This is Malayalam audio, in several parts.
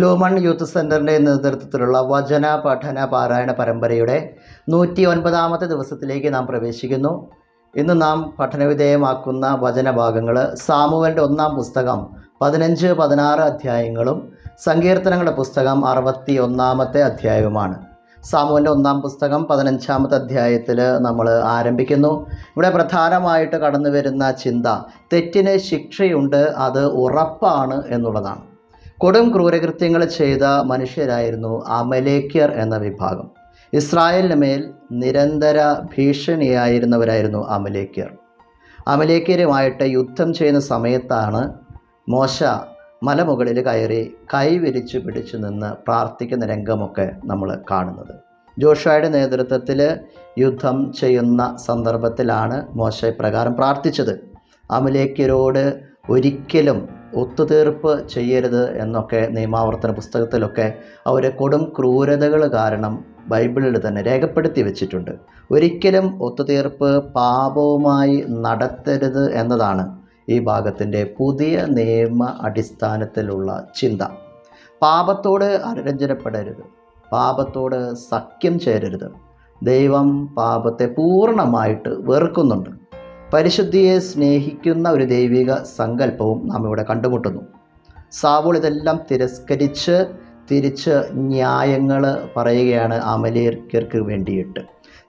ലൂമൺ യൂത്ത് സെന്ററിന്റെ നേതൃത്വത്തിലുള്ള വചന പഠന പാരായണ പരമ്പരയുടെ നൂറ്റി ഒൻപതാമത്തെ ദിവസത്തിലേക്ക് നാം പ്രവേശിക്കുന്നു. ഇന്ന് നാം പഠനവിധേയമാക്കുന്ന വചനഭാഗങ്ങൾ സാമുവലിന്റെ ഒന്നാം പുസ്തകം പതിനഞ്ച് പതിനാറ് അധ്യായങ്ങളും സങ്കീർത്തനങ്ങളുടെ പുസ്തകം അറുപത്തി ഒന്നാമത്തെ അധ്യായവുമാണ്. സാമുവിന്റെ ഒന്നാം പുസ്തകം പതിനഞ്ചാമത്തെ അധ്യായത്തിൽ നമ്മൾ ആരംഭിക്കുന്നു. ഇവിടെ പ്രധാനമായിട്ട് കടന്നു വരുന്ന ചിന്ത തെറ്റിന് ശിക്ഷയുണ്ട് അത് ഉറപ്പാണ് എന്നുള്ളതാണ്. കൊടും ക്രൂരകൃത്യങ്ങൾ ചെയ്ത മനുഷ്യരായിരുന്നു അമലേക്യർ എന്ന വിഭാഗം. ഇസ്രായേലിന് മേൽ നിരന്തര ഭീഷണിയായിരുന്നവരായിരുന്നു അമലേക്യർ. അമലേക്യരുമായിട്ട് യുദ്ധം ചെയ്യുന്ന സമയത്താണ് മോശ മലമുകളിൽ കയറി കൈവിരിച്ചു പിടിച്ചു നിന്ന് പ്രാർത്ഥിക്കുന്ന രംഗമൊക്കെ നമ്മൾ കാണുന്നത്. ജോഷയുടെ നേതൃത്വത്തിൽ യുദ്ധം ചെയ്യുന്ന സന്ദർഭത്തിലാണ് മോശ പ്രകാരം പ്രാർത്ഥിച്ചത്. അമലേക്യരോട് ഒരിക്കലും ഒത്തുതീർപ്പ് ചെയ്യരുത് എന്നൊക്കെ നിയമാവർത്തന പുസ്തകത്തിലൊക്കെ അവർ കൊടും ക്രൂരതകൾ കാരണം ബൈബിളിൽ തന്നെ രേഖപ്പെടുത്തി വെച്ചിട്ടുണ്ട്. ഒരിക്കലും ഒത്തുതീർപ്പ് പാപവുമായി നടത്തരുത് എന്നതാണ് ഈ ഭാഗത്തിന്റെ പുതിയ നിയമ അടിസ്ഥാനത്തിലുള്ള ചിന്ത. പാപത്തോട് അനുരഞ്ജനപ്പെടരുത് പാപത്തോട് സഖ്യം ചേരരുത്. ദൈവം പാപത്തെ പൂർണമായിട്ട് വെറുക്കുന്നുണ്ട്. പരിശുദ്ധിയെ സ്നേഹിക്കുന്ന ഒരു ദൈവിക സങ്കല്പവും നാം ഇവിടെ കണ്ടുമുട്ടുന്നു. സാവോൾ ഇതെല്ലാം തിരസ്കരിച്ച് തിരിച്ച് ന്യായങ്ങൾ പറയുകയാണ് അമലേർക്കർക്ക് വേണ്ടിയിട്ട്.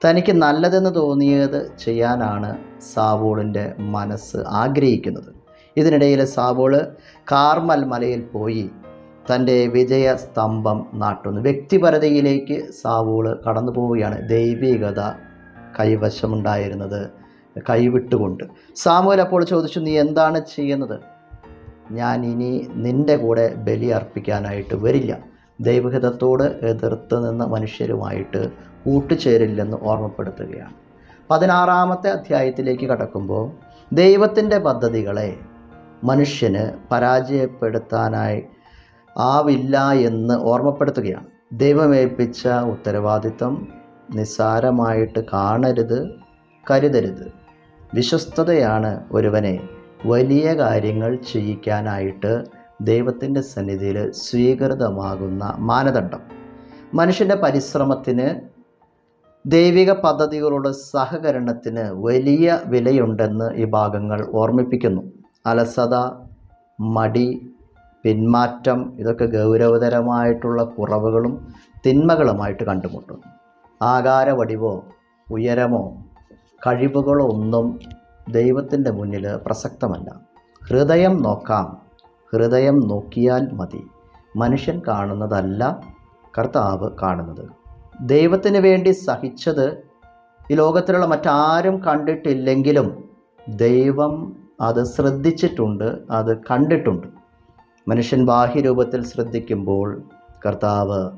തനിക്ക് നല്ലതെന്ന് തോന്നിയത് ചെയ്യാനാണ് സാവോളിന്റെ മനസ്സ് ആഗ്രഹിക്കുന്നത്. ഇതിനിടയിൽ സാവോൾ കാർമൽ മലയിൽ പോയി തന്റെ വിജയ സ്തംഭം നാട്ടുന്നു. വ്യക്തിപരതയിലേക്ക് സാവോൾ കടന്നു പോവുകയാണ് ദൈവികത കൈവശമുണ്ടായിരുന്നത് കൈവിട്ടുകൊണ്ട്. സാമുവൽ അപ്പോൾ ചോദിച്ചു നീ എന്താണ് ചെയ്യുന്നത്? ഞാൻ ഇനി നിന്റെ കൂടെ ബലി അർപ്പിക്കാനായിട്ട് വരില്ല. ദൈവഹിതത്തോട് എതിർത്ത് നിന്ന മനുഷ്യരുമായിട്ട് കൂട്ടുചേരില്ലെന്ന് ഓർമ്മപ്പെടുത്തുകയാണ്. പതിനാറാമത്തെ അധ്യായത്തിലേക്ക് കടക്കുമ്പോൾ ദൈവത്തിന്റെ പദ്ധതികളെ മനുഷ്യന് പരാജയപ്പെടുത്താനായി ആവില്ല എന്ന് ഓർമ്മപ്പെടുത്തുകയാണ്. ദൈവമേൽപ്പിച്ച ഉത്തരവാദിത്വം നിസ്സാരമായിട്ട് കാണരുത് കരുതരുത്. വിശ്വസ്തതയാണ് ഒരുവനെ വലിയ കാര്യങ്ങൾ ചെയ്യിക്കാനായിട്ട് ദൈവത്തിന്റെ സന്നിധിയിൽ സ്വീകൃതമാകുന്ന മാനദണ്ഡം. മനുഷ്യന്റെ പരിശ്രമത്തിന് ദൈവിക പദ്ധതികളുടെ സഹകരണത്തിന് വലിയ വിലയുണ്ടെന്ന് ഈ ഭാഗങ്ങൾ ഓർമ്മിപ്പിക്കുന്നു. അലസത മടി പിന്മാറ്റം ഇതൊക്കെ ഗൗരവതരമായിട്ടുള്ള കുറവുകളും തിന്മകളുമായിട്ട് കണ്ടുമുട്ടുന്നു. ആകാരവടിവോ ഉയരമോ കഴിവുകളോ ഒന്നും ദൈവത്തിന്റെ മുന്നിൽ പ്രസക്തമല്ല. ഹൃദയം നോക്കാം. ഹൃദയം നോക്കിയാൽ മതി. മനുഷ്യൻ കാണുന്നതല്ല കർത്താവ് കാണുന്നത്. ദൈവത്തിന് വേണ്ടി സഹിച്ചത് ഈ ലോകത്തിലുള്ള മറ്റാരും കണ്ടിട്ടില്ലെങ്കിലും ദൈവം അത് ശ്രദ്ധിച്ചിട്ടുണ്ട് അത് കണ്ടിട്ടുണ്ട്. മനുഷ്യൻ ബാഹ്യരൂപത്തിൽ ശ്രദ്ധിക്കുമ്പോൾ കർത്താവ്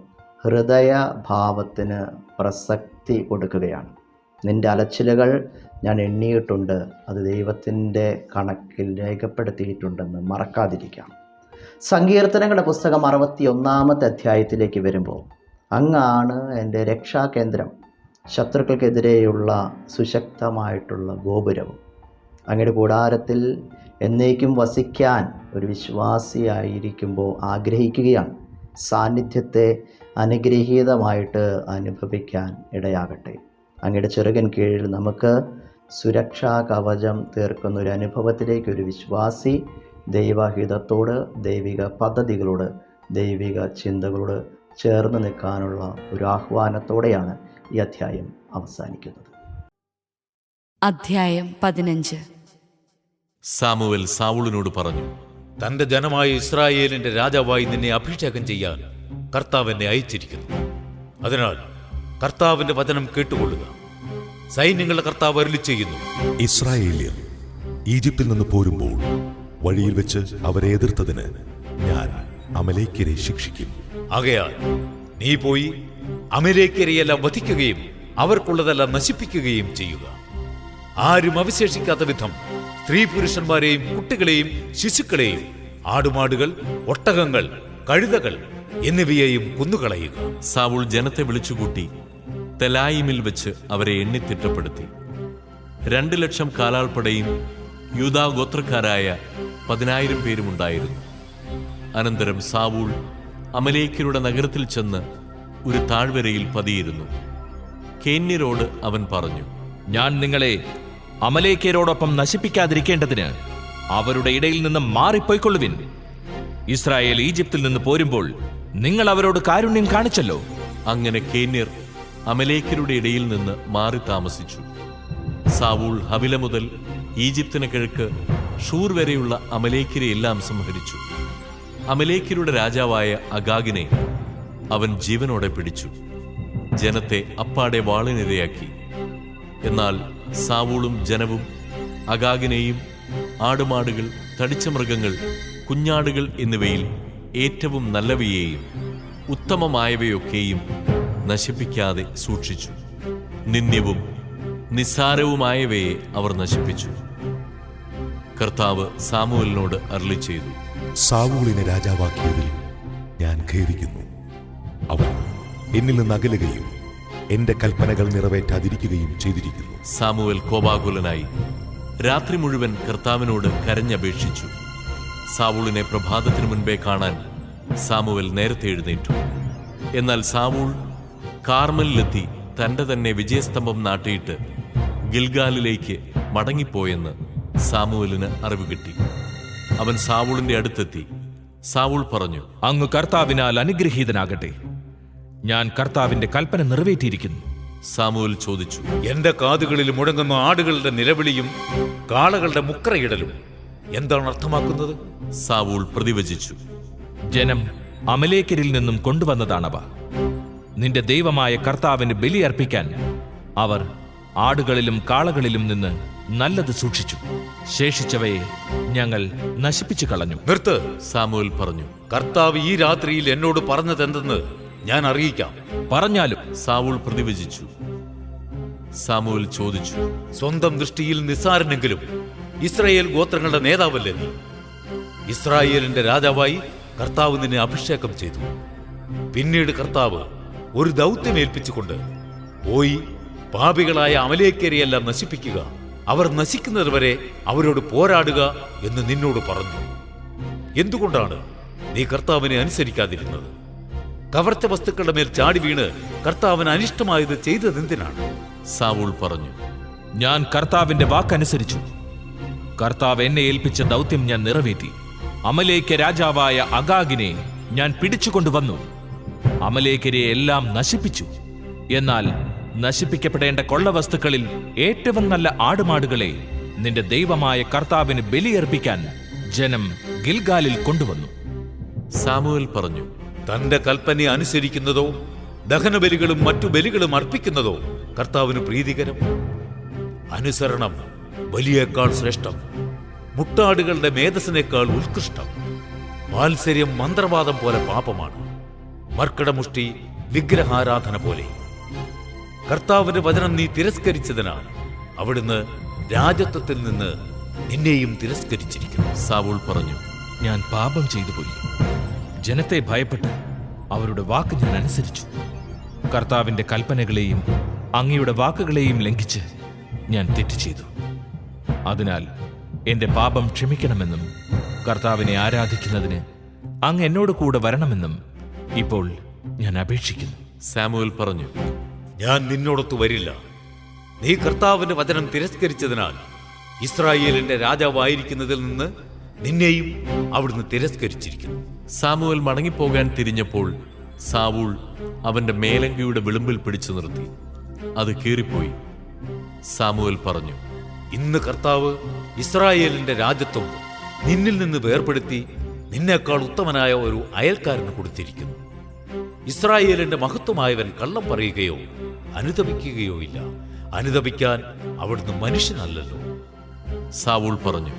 ഹൃദയഭാവത്തിന് പ്രസക്തി കൊടുക്കുകയാണ്. നിന്റെ അലച്ചിലുകൾ ഞാൻ എണ്ണിയിട്ടുണ്ട്. അത് ദൈവത്തിന്റെ കണക്കിൽ രേഖപ്പെടുത്തിയിട്ടുണ്ടെന്ന് മറക്കാതിരിക്കാം. സങ്കീർത്തനങ്ങളുടെ പുസ്തകം അറുപത്തി ഒന്നാമത്തെ അധ്യായത്തിലേക്ക് വരുമ്പോൾ അങ്ങാണ് എന്റെ രക്ഷാകേന്ദ്രം ശത്രുക്കൾക്കെതിരെയുള്ള സുശക്തമായിട്ടുള്ള ഗോപുരവും. അങ്ങയുടെ കൂടാരത്തിൽ എന്നേക്കും വസിക്കാൻ ഒരു വിശ്വാസിയായിരിക്കുമ്പോൾ ആഗ്രഹിക്കുകയാണ്. സാന്നിധ്യത്തെ അനുഗ്രഹീതമായിട്ട് അനുഭവിക്കാൻ ഇടയാകട്ടെ. അങ്ങയുടെ ചെറുകൻ കീഴിൽ നമുക്ക് സുരക്ഷാ കവചം തീർക്കുന്ന ഒരു അനുഭവത്തിലേക്ക് ഒരു വിശ്വാസി ദൈവഹിതത്തോട് ദൈവിക പദ്ധതികളോട് ദൈവിക ചിന്തകളോട് ചേർന്ന് നിൽക്കാനുള്ള ഒരു ആഹ്വാനത്തോടെയാണ് ഈ അധ്യായം അവസാനിക്കുന്നത്. അധ്യായം പതിനഞ്ച്. സാമുവൽ സാവുളിനോട് പറഞ്ഞു തന്റെ ജനമായ ഇസ്രായേലിന്റെ രാജാവായി നിന്നെ അഭിഷേകം ചെയ്യാൻ കർത്താവ് എന്നെ അയച്ചിരിക്കുന്നു. അതിനാൽ കർത്താവിന്റെ വചനം കേട്ടുകൊള്ളുക. സൈന്യങ്ങളുടെ കർത്താവ് അരുളി ചെയ്യുന്നു. ഇസ്രായേലിയർ ഈജിപ്തിൽ നിന്ന് പോരുമ്പോൾ വഴിയിൽ വെച്ച് അവരെ എതിർത്തതിന് ഞാൻ അമലേക്കരെ ശിക്ഷിക്കും. ആകയാൽ നീ പോയി അമലേക്കരെയെല്ലാം വധിക്കുകയും അവർക്കുള്ളതെല്ലാം നശിപ്പിക്കുകയും ചെയ്യുക. ആരും അവശേഷിക്കാത്ത വിധം സ്ത്രീ പുരുഷന്മാരെയും കുട്ടികളെയും ശിശുക്കളെയും ആടുമാടുകൾ ഒട്ടകങ്ങൾ കഴുതകൾ എന്നിവയെയും കൊന്നുകളയുക. സാവുൾ ജനത്തെ വിളിച്ചുകൂട്ടി തെലായിമിൽ വെച്ച് അവരെ എണ്ണിത്തിട്ടപ്പെടുത്തി രണ്ട് ലക്ഷം കാലാൾപ്പടയും യൂതാ ഗോത്രക്കാരായ പതിനായിരം പേരുമുണ്ടായിരുന്നു അനന്തരം സാവൂൾ അമലേക്കരുടെ നഗരത്തിൽ ചെന്ന് ഒരു താഴ്വരയിൽ പതിയിരുന്നു. കേന്യരോട് അവൻ പറഞ്ഞു ഞാൻ നിങ്ങളെ അമലേക്കരോടൊപ്പം നശിപ്പിക്കാതിരിക്കേണ്ടതിന് അവരുടെ ഇടയിൽ നിന്ന് മാറിപ്പോയിക്കൊള്ളുവിൻ. ഇസ്രായേൽ ഈജിപ്തിൽ നിന്ന് പോരുമ്പോൾ നിങ്ങൾ അവരോട് കാരുണ്യം കാണിച്ചല്ലോ. അങ്ങനെ കേന്യർ അമലേക്കരുടെ ഇടയിൽ നിന്ന് മാറി താമസിച്ചു. സാവൂൾ ഹവില മുതൽ ഈജിപ്തിന് കിഴക്ക് ഷൂർ വരെയുള്ള അമലേക്കരെ എല്ലാം സംഹരിച്ചു. അമലേക്കരുടെ രാജാവായ അഗാഗിനെ അവൻ ജീവനോടെ പിടിച്ചു. ജനത്തെ അപ്പാടെ വാളിനിരയാക്കി. എന്നാൽ സാവൂളും ജനവും അഗാഗിനെയും ആടുമാടുകൾ തടിച്ച മൃഗങ്ങൾ കുഞ്ഞാടുകൾ എന്നിവയിൽ ഏറ്റവും നല്ലവയെയും ഉത്തമമായവയൊക്കെയും നശിപ്പിക്കാതെ സൂക്ഷിച്ചു. നിന്ദ്യവും നിസ്സാരവുമായവയെ അവർ നശിപ്പിച്ചു. കർത്താവ് സാമുവലിനോട് അരളി ചെയ്തു. സാവൂളിനെ രാജാവാക്കിയതിൽ ഞാൻ ഖേദിക്കുന്നു. അവൻ എന്നിൽ നിന്ന് അകലുകയും എന്റെ കൽപ്പനകൾ നിറവേറ്റാതിരിക്കുകയും ചെയ്തിരിക്കുന്നു. സാമുവൽ കോപാകുലനായി രാത്രി മുഴുവൻ കർത്താവിനോട് കരഞ്ഞപേക്ഷിച്ചു. സാവൂളിനെ പ്രഭാതത്തിനു മുൻപേ കാണാൻ സാമുവൽ നേരത്തെ എഴുന്നേറ്റു. എന്നാൽ സാവൂൾ കാർമലിലെത്തി തന്റെ തന്നെ വിജയസ്തംഭം നാട്ടിയിട്ട് ഗിൽഗാലിലേക്ക് മടങ്ങിപ്പോയെന്ന് സാമുവലിന് അറിവ് കിട്ടി. അവൻ സാവൂളിന്റെ അടുത്തെത്തി. സാവൂൾ പറഞ്ഞു അങ്ങ് കർത്താവിനാൽ അനുഗ്രഹീതനാകട്ടെ. ഞാൻ കർത്താവിന്റെ കൽപ്പന നിറവേറ്റിയിരിക്കുന്നു. സാമുവൽ ചോദിച്ചു എന്റെ കാതുകളിൽ മുടങ്ങുന്ന ആടുകളുടെ നിലവിളിയും കാളകളുടെ മുക്രയിടലും എന്താണ് അർത്ഥമാക്കുന്നത്? സാവൂൾ പ്രതിവചിച്ചു ജനം അമലേക്കരിൽ നിന്നും കൊണ്ടുവന്നതാണവ. നിന്റെ ദൈവമായ കർത്താവിന് ബലിയർപ്പിക്കാൻ അവർ ആടുകളിലും കാളകളിലും നിന്ന് നല്ലത് സൂക്ഷിച്ചു. ശേഷിച്ചവയെ ഞങ്ങൾ നശിപ്പിച്ചു കളഞ്ഞു. നിർത്ത് സാമുവൽ പറഞ്ഞു. കർത്താവ് ഈ രാത്രിയിൽ എന്നോട് പറഞ്ഞതെന്തെന്ന് ഞാൻ അറിയിക്കാം. പറഞ്ഞാലും സാവുൾ പ്രതിവചിച്ചു. സാമുവൽ ചോദിച്ചു സ്വന്തം ദൃഷ്ടിയിൽ നിസ്സാരനെങ്കിലും ഇസ്രായേൽ ഗോത്രങ്ങളുടെ നേതാവല്ലേ നീ? ഇസ്രായേലിന്റെ രാജാവായി കർത്താവ് നിന്നെ അഭിഷേകം ചെയ്തു. പിന്നീട് കർത്താവ് ഒരു ദൗത്യം ഏൽപ്പിച്ചുകൊണ്ട് പോയി പാപികളായ അമലേക്കരെയെല്ലാം നശിപ്പിക്കുക. അവർ നശിക്കുന്നത് വരെ അവരോട് പോരാടുക എന്ന് നിന്നോട് പറഞ്ഞു. എന്തുകൊണ്ടാണ് നീ കർത്താവിനെ അനുസരിക്കാതിരുന്നത്? കവർച്ച വസ്തുക്കളുടെ മേൽ ചാടി വീണ് കർത്താവിന് അനിഷ്ടമായത് ചെയ്തതെന്തിനാണ് സാവൂൾ പറഞ്ഞു ഞാൻ കർത്താവിന്റെ വാക്കനുസരിച്ചു. കർത്താവ് എന്നെ ഏൽപ്പിച്ച ദൗത്യം ഞാൻ നിറവേറ്റി. അമലേക്ക രാജാവായ അഗാഗിനെ ഞാൻ പിടിച്ചുകൊണ്ടുവന്നു. അമലേക്കരെ എല്ലാം നശിപ്പിച്ചു. എന്നാൽ നശിപ്പിക്കപ്പെടേണ്ട കൊള്ളവസ്തുക്കളിൽ ഏറ്റവും നല്ല ആടുമാടുകളെ നിന്റെ ദൈവമായ കർത്താവിന് ബലിയർപ്പിക്കാൻ ജനം ഗിൽഗാലിൽ കൊണ്ടുവന്നു. സാമുവൽ പറഞ്ഞു തന്റെ കൽപ്പന അനുസരിക്കുന്നതോ ദഹനബലികളും മറ്റു ബലികളും അർപ്പിക്കുന്നതോ കർത്താവിന് പ്രീതികരം. അനുസരണം ബലിയേക്കാൾ ശ്രേഷ്ഠം മുട്ടാടുകളുടെ മേധസ്സിനേക്കാൾ ഉത്കൃഷ്ടം. വാത്സര്യം മന്ത്രവാദം പോലെ പാപമാണ്. മർക്കടമുഷ്ടി വിഗ്രഹാരാധന പോലെ. കർത്താവിന്റെ വചനം നീ തിരസ്കരിച്ചതിനാൽ അവിടുന്ന് രാജത്വത്തിൽ നിന്ന് നിന്നെയും തിരസ്കരിച്ചിരിക്കുന്നു. സാവൂൾ പറഞ്ഞു ഞാൻ പാപം ചെയ്തു പോയി ജനത്തെ ഭയപ്പെട്ട് അവരുടെ വാക്ക് ഞാൻ അനുസരിച്ചു. കർത്താവിന്റെ കൽപ്പനകളെയും അങ്ങയുടെ വാക്കുകളെയും ലംഘിച്ച് ഞാൻ തെറ്റ് ചെയ്തു. അതിനാൽ എന്റെ പാപം ക്ഷമിക്കണമെന്നും കർത്താവിനെ ആരാധിക്കുന്നതിന് അങ്ങ് എന്നോട് കൂടെ വരണമെന്നും ഇപ്പോൾ ഞാൻ അപേക്ഷിക്കുന്നു. സാമുവൽ പറഞ്ഞു ഞാൻ നിന്നോടൊത്തു വരില്ല. നീ കർത്താവിന്റെ വചനം തിരസ്കരിച്ചതിനാൽ ഇസ്രായേലിന്റെ രാജാവായിരിക്കുന്നതിൽ നിന്ന് നിന്നെയും അവിടുന്ന് തിരസ്കരിച്ചിരിക്കുന്നു. സാമുവൽ മടങ്ങിപ്പോകാൻ തിരിഞ്ഞപ്പോൾ സാവൂൾ അവന്റെ മേലങ്കിയുടെ വിളുമ്പിൽ പിടിച്ചു നിർത്തി. അത് കീറിപ്പോയി. സാമുവൽ പറഞ്ഞു ഇന്ന് കർത്താവ് ഇസ്രായേലിന്റെ രാജ്യത്വം നിന്നിൽ നിന്ന് വേർപ്പെടുത്തി നിന്നേക്കാൾ ഉത്തമനായ ഒരു അയൽക്കാരന് കൊടുത്തിരിക്കുന്നു. ഇസ്രായേലിന്റെ മഹത്വമായവൻ കള്ളം പറയുകയോ അനുതപിക്കുകയോ ഇല്ല. അനുതപിക്കാൻ അവിടുന്ന് മനുഷ്യനല്ലല്ലോ. സാവൂൾ പറഞ്ഞു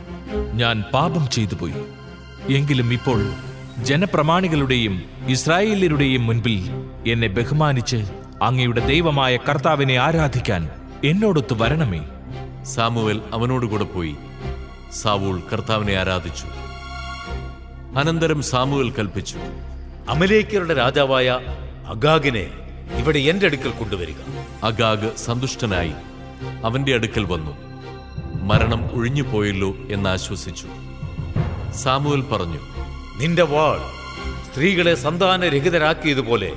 ഞാൻ പാപം ചെയ്തു പോയി. എങ്കിലും ഇപ്പോൾ ജനപ്രമാണികളുടെയും ഇസ്രായേലരുടെയും മുൻപിൽ എന്നെ ബഹുമാനിച്ച് അങ്ങയുടെ ദൈവമായ കർത്താവിനെ ആരാധിക്കാൻ എന്നോടൊത്ത് വരണമേ. സാമുവൽ അവനോടുകൂടെ പോയി. സാവൂൾ കർത്താവിനെ ആരാധിച്ചു. അനന്തരം സാമുവൽ കൽപ്പിച്ചു അമലേക്കരുടെ രാജാവായ അഗാഗിനെ ഇവിടെ എന്റെ അടുക്കൽ കൊണ്ടുവരിക. അഗാഗ് സന്തുഷ്ടനായി അവന്റെ അടുക്കൽ വന്നു. മരണം ഒഴിഞ്ഞുപോയല്ലോ എന്ന് ആശ്വസിച്ചു. സാമുവൽ പറഞ്ഞു നിന്റെ വാൾ സ്ത്രീകളെ സന്താനരഹിതരാക്കിയതുപോലെ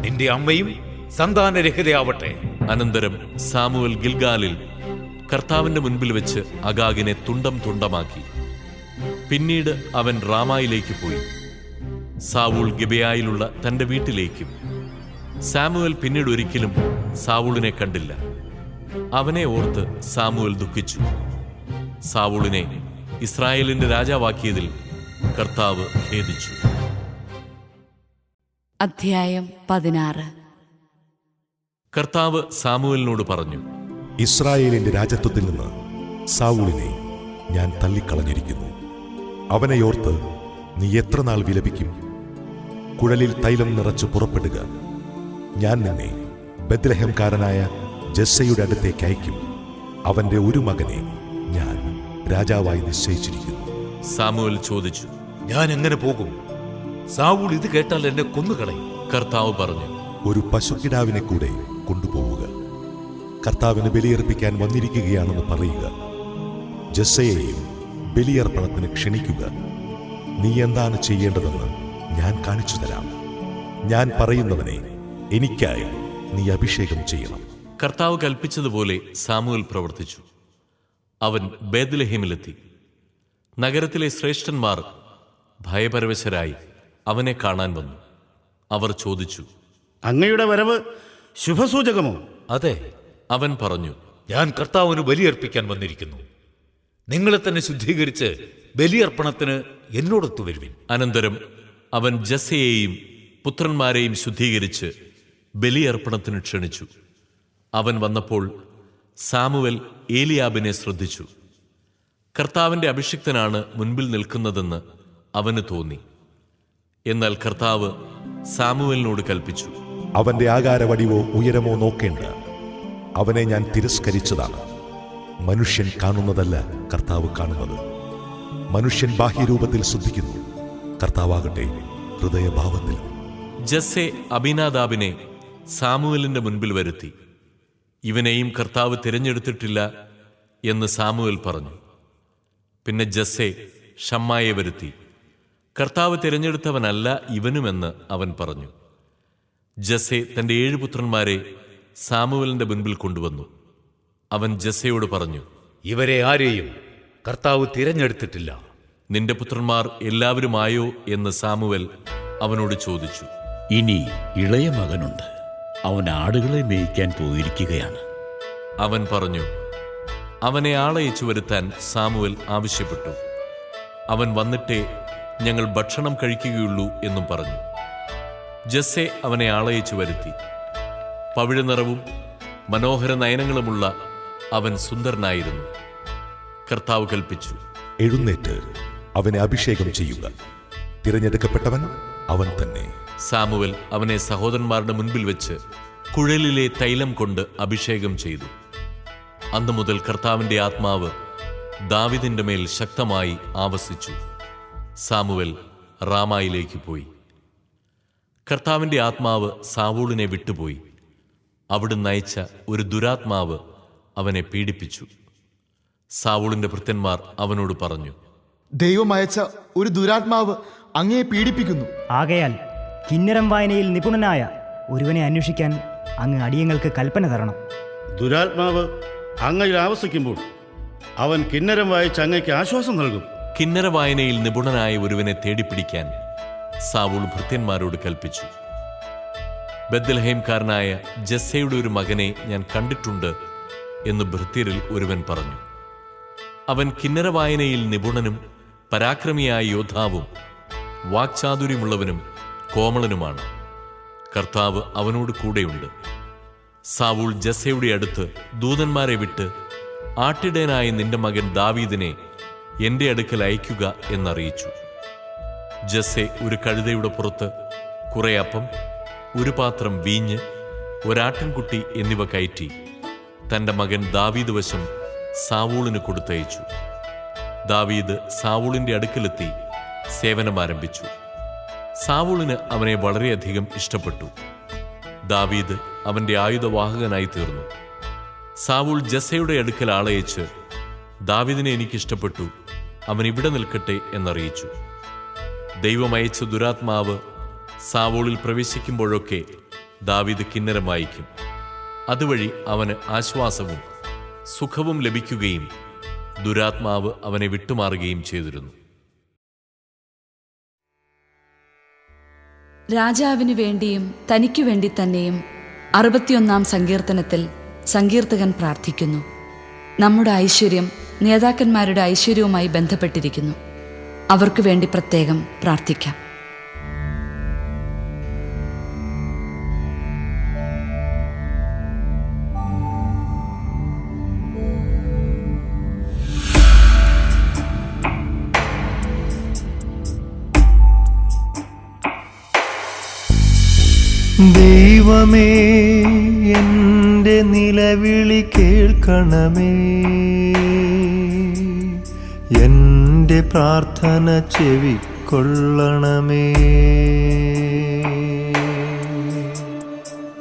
നിന്റെ അമ്മയും സന്താനരഹിതയാവട്ടെ. അനന്തരം സാമുവൽ ഗിൽഗാലിൽ കർത്താവിന്റെ മുൻപിൽ വെച്ച് അഗാഗിനെ തുണ്ടം തുണ്ടമാക്കി. പിന്നീട് അവൻ റാമായിലേക്ക് പോയി. സാവൂൾ ഗിബയായിലുള്ള തന്റെ വീട്ടിലേക്കും സാമുവൽ പിന്നീട് ഒരിക്കലും സാവൂളിനെ കണ്ടില്ല. അവനെ ഓർത്ത് സാമുവൽ ദുഃഖിച്ചു. സാവൂളിനെ ഇസ്രായേലിന്റെ രാജാവാക്കിയതിൽ കർത്താവ് ഖേദിച്ചു. അധ്യായം പതിനാറ്. കർത്താവ് സാമുവലിനോട് പറഞ്ഞു ഇസ്രായേലിന്റെ രാജത്വത്തിൽ നിന്ന് സാവൂളിനെ ഞാൻ തള്ളിക്കളഞ്ഞിരിക്കുന്നു. അവനെ ഓർത്ത് നീ എത്ര നാൾ വിലപിക്കും? കുഴലിൽ തൈലം നിറച്ചു പുറപ്പെടുക. ഞാൻ നിന്നെ ബദ്ലഹംകാരനായ ജസ്സയുടെ അടുത്തേക്ക് അയക്കും അവന്റെ ഒരു മകനെ ഞാൻ രാജാവായി നിശ്ചയിച്ചിരിക്കുന്നു. സാമുവൽ ചോദിച്ചു ഞാൻ എങ്ങനെ പോകും? സാവൂൾ ഇത് കേട്ടാൽ എന്നെ കൊന്നുകളയും. കർത്താവ് പറഞ്ഞു ഒരു പശുക്കിടാവിനെ കൂടെ കൊണ്ടുപോവുക. കർത്താവിന് ബലിയർപ്പിക്കാൻ വന്നിരിക്കുകയാണെന്ന് പറയുക. ജസ്സയെയും ബലിയർപ്പണത്തിന് ക്ഷണിക്കുക. നീ എന്താണ് ചെയ്യേണ്ടതെന്ന് ഞാൻ കാണിച്ചു തരാം. ഞാൻ പറയുന്നവനെ എനിക്കായി നീ അഭിഷേകം ചെയ്യണം. കർത്താവ് കൽപ്പിച്ചതുപോലെ സാമുവൽ പ്രവർത്തിച്ചു. അവൻ ബേദ്ലഹേമിലെത്തി നഗരത്തിലെ ശ്രേഷ്ഠന്മാർ ഭയപരവശരായി അവനെ കാണാൻ വന്നു. അവർ ചോദിച്ചു അങ്ങയുടെ വരവ് ശുഭസൂചകമോ? അതെ അവൻ പറഞ്ഞു ഞാൻ കർത്താവിന് ബലിയർപ്പിക്കാൻ വന്നിരിക്കുന്നു. നിങ്ങളെ തന്നെ ശുദ്ധീകരിച്ച് ബലിയർപ്പണത്തിന് എന്നോടൊത്തു വരുവിൻ അനന്തരം അവൻ ജസ്സയെയും പുത്രന്മാരെയും ശുദ്ധീകരിച്ച് ബലിയർപ്പണത്തിന് ക്ഷണിച്ചു. അവൻ വന്നപ്പോൾ സാമുവൽ ഏലിയാബിനെ ശ്രദ്ധിച്ചു. കർത്താവിന്റെ അഭിഷിക്തനാണ് മുൻപിൽ നിൽക്കുന്നതെന്ന് അവന് തോന്നി. എന്നാൽ കർത്താവ് സാമുവലിനോട് കൽപ്പിച്ചു. അവന്റെ ആകാരവടിവോ ഉയരമോ നോക്കേണ്ട. അവനെ ഞാൻ തിരസ്കരിച്ചതാണ്. മനുഷ്യൻ കാണുന്നതല്ല കർത്താവ് കാണുന്നത്. മനുഷ്യൻ ബാഹ്യരൂപത്തിൽ ശ്രദ്ധിക്കുന്നു. കർത്താവാകട്ടെ ഹൃദയഭാവത്തിൽ ജസ്സെ അബിനാദാബിനെ സാമുവലിന്റെ മുൻപിൽ വരുത്തി. ഇവനെയും കർത്താവ് തിരഞ്ഞെടുത്തിട്ടില്ല എന്ന് സാമുവൽ പറഞ്ഞു. പിന്നെ ജസ്സെ ഷമ്മായെ വരുത്തി. കർത്താവ് തിരഞ്ഞെടുത്തവനല്ല ഇവനുമെന്ന് അവൻ പറഞ്ഞു. ജസ്സെ തന്റെ ഏഴ് പുത്രന്മാരെ സാമുവലിന്റെ മുൻപിൽ കൊണ്ടുവന്നു. അവൻ ജസ്സയോട് പറഞ്ഞു ഇവരെ ആരെയും കർത്താവ് തിരഞ്ഞെടുത്തിട്ടില്ല. നിന്റെ പുത്രന്മാർ എല്ലാവരുമായോ എന്ന് സാമുവൽ അവനോട് ചോദിച്ചു. ഇനി ഇളയ മകനുണ്ട്. അവൻ ആടുകളെ മേയ്ക്കാൻ പോയിരിക്കുകയാണ്. അവൻ പറഞ്ഞു അവനെ ആളയച്ചു വരുത്താൻ സാമുവൽ ആവശ്യപ്പെട്ടു. അവൻ വന്നിട്ടേ ഞങ്ങൾ ഭക്ഷണം കഴിക്കുകയുള്ളൂ എന്നും പറഞ്ഞു. ജസ്സെ അവനെ ആളയച്ചു വരുത്തി. പവിഴനിറവും മനോഹര നയനങ്ങളുമുള്ള അവൻ സുന്ദരനായിരുന്നു. കർത്താവ് കൽപ്പിച്ചു. എഴുന്നേറ്റ്. അവനെ അഭിഷേകം ചെയ്യുക. തിരഞ്ഞെടുക്കപ്പെട്ടവൻ അവൻ തന്നെ. സാമുവൽ അവനെ സഹോദരന്മാരുടെ മുൻപിൽ വെച്ച് കുഴലിലെ തൈലം കൊണ്ട് അഭിഷേകം ചെയ്തു. അന്നു മുതൽ കർത്താവിന്റെ ആത്മാവ് ദാവിദിന്റെ മേൽ ശക്തമായി ആവസിച്ചു. സാമുവൽ റാമായിലേക്ക് പോയി. കർത്താവിന്റെ ആത്മാവ് സാവൂളിനെ വിട്ടുപോയി. അവിടുന്ന് നയിച്ച ഒരു ദുരാത്മാവ് അവനെ പീഡിപ്പിച്ചു. സാവൂളിന്റെ ഭൃത്യന്മാർ അവനോട് പറഞ്ഞു ദൈവം അയച്ച ഒരു ദുരാത്മാവ് അങ്ങയെ പീഡിപ്പിക്കുന്നു. ആകയാൽ കിന്നരം വായനയിൽ നിപുണനായ ഒരുവനെ അന്വേഷിക്കാൻ അങ്ങ് അടിയങ്ങൾക്ക് കൽപ്പന തരണം. ദുരാത്മാവ് അങ്ങയിൽ ആവസിക്കുമ്പോൾ അവൻ കിന്നരം വായിച്ച് അങ്ങയ്ക്ക് ആശ്വാസം നൽകും. കിന്നര വായനയിൽ നിപുണനായ ഒരുവനെ തേടിപ്പിടിക്കാൻ സാവൂൾ ഭൃത്യന്മാരോട് കൽപ്പിച്ചു. ബദ്ലഹേംകാരനായ ജസ്സയുടെ ഒരു മകനെ ഞാൻ കണ്ടിട്ടുണ്ട് എന്ന് ഭൃത്യരിൽ ഒരുവൻ പറഞ്ഞു. അവൻ കിന്നര വായനയിൽ നിപുണനും പരാക്രമിയായ യോദ്ധാവും വാക്ചാതുര്യമുള്ളവനും കോമളനുമാണ്. കർത്താവ് അവനോട് കൂടെയുണ്ട്. സാവൂൾ ജസ്സയുടെ അടുത്ത് ദൂതന്മാരെ വിട്ട് ആട്ടിടയനായ നിന്റെ മകൻ ദാവീദിനെ എന്റെ അടുക്കൽ അയക്കുക എന്നറിയിച്ചു. ജസ്സെ ഒരു കഴുതയുടെ പുറത്ത് കുറെ അപ്പം ഒരു പാത്രം വീഞ്ഞ് ഒരാട്ടിൻകുട്ടി എന്നിവ കയറ്റി തന്റെ മകൻ ദാവീദ് വശം സാവൂളിന് കൊടുത്തയച്ചു. ദാവീദ് സാവൂളിന്റെ അടുക്കലെത്തി സേവനം ആരംഭിച്ചു. സാവൂളിന് അവനെ വളരെയധികം ഇഷ്ടപ്പെട്ടു. ദാവീദ് അവന്റെ ആയുധവാഹകനായി തീർന്നു. സാവൂൾ ജസയുടെ അടുക്കൽ ആളയച്ച് ദാവീദിനെ എനിക്കിഷ്ടപ്പെട്ടു. അവൻ ഇവിടെ നിൽക്കട്ടെ എന്നറിയിച്ചു. ദൈവമയച്ച ദുരാത്മാവ് സാവോളിൽ പ്രവേശിക്കുമ്പോഴൊക്കെ ദാവീദ് കിന്നരം വായിക്കും. അതുവഴി അവന് ആശ്വാസവും സുഖവും ലഭിക്കുകയും ദുരാത്മാവ് അവനെ വിട്ടുമാറുകയും ചെയ്തിരുന്നു. രാജാവിനു വേണ്ടിയും തനിക്കു വേണ്ടി തന്നെയും അറുപത്തിയൊന്നാം സങ്കീർത്തനത്തിൽ സങ്കീർത്തകൻ പ്രാർത്ഥിക്കുന്നു. നമ്മുടെ ഐശ്വര്യം നേതാക്കന്മാരുടെ ഐശ്വര്യവുമായി ബന്ധപ്പെട്ടിരിക്കുന്നു. അവർക്ക് വേണ്ടി പ്രത്യേകം പ്രാർത്ഥിക്കാം. കേൾക്കണമേ എന്റെ പ്രാർത്ഥന ചെവിക്കൊള്ളണമേ.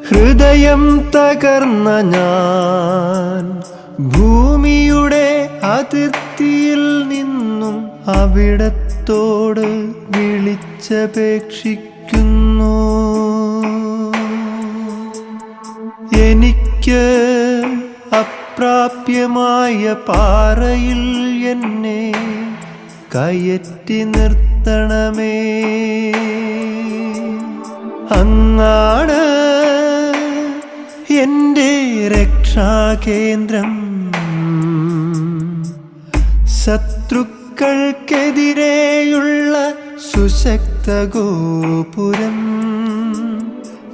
ഹൃദയം തകർന്ന ഞാൻ ഭൂമിയുടെ അതിർത്തിയിൽ നിന്നും അവിടത്തോട് വിളിച്ചപേക്ഷിക്കുന്നു. എനിക്ക് അപ്രാപ്യമായ പാറയിൽ എന്നെ കയറ്റി നിർത്തണമേ. അങ്ങാണ് എന്റെ രക്ഷാകേന്ദ്രം. ശത്രുക്കൾക്കെതിരെയുള്ള സുശക്ത ഗോപുരം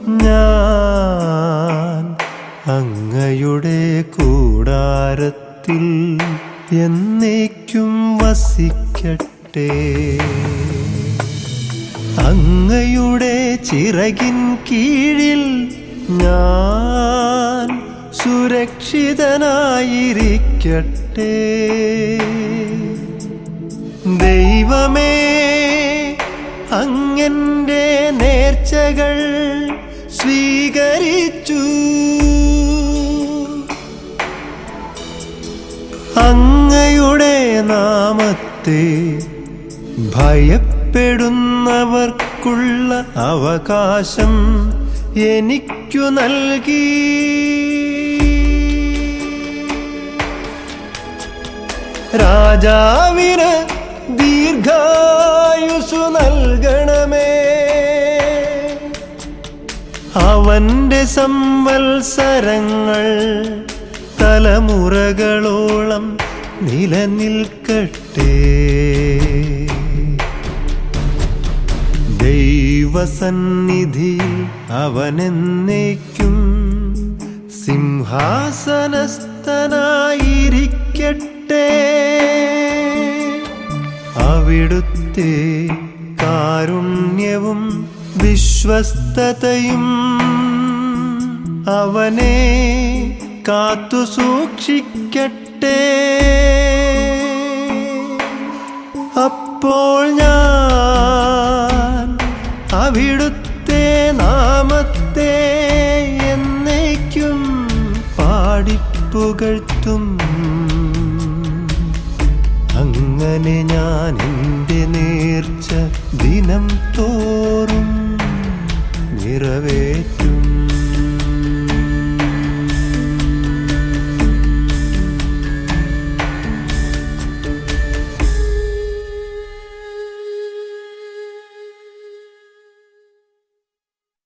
ഞാൻ അങ്ങയുടെ കൂടാരത്തിൽ എന്നേക്കും വസിക്കട്ടെ. അങ്ങയുടെ ചിറകിൻ കീഴിൽ ഞാൻ സുരക്ഷിതനായിരിക്കട്ടെ. ദൈവമേ അങ്ങന്റെ നേർച്ചകൾ സ്വീകരിച്ചു. അങ്ങയുടെ നാമത്തെ ഭയപ്പെടുന്നവർക്കുള്ള അവകാശം എനിക്കു നൽകി. രാജാവിന് ദീർഘായുസു നൽകണമേ. അവന്റെ സംവത്സരങ്ങൾ തലമുറകളോളം നിലനിൽക്കട്ടെ. ദൈവസന്നിധി അവനെന്നേക്കും സിംഹാസനസ്ഥനായിരിക്കട്ടെ. അവിടുത്തെ കാരുണ്യവും വിശ്വസ്തതയും അവനെ കാത്തു സൂക്ഷിക്കട്ടെ. അപ്പോൾ ഞാൻ അവിടുത്തെ നാമത്തെ എന്നേക്കും പാടിപ്പുകഴ്ത്തും അങ്ങനെ ഞാൻ എന്റെ നേർച്ച ദിനം തോറും നിറവേറ്റും.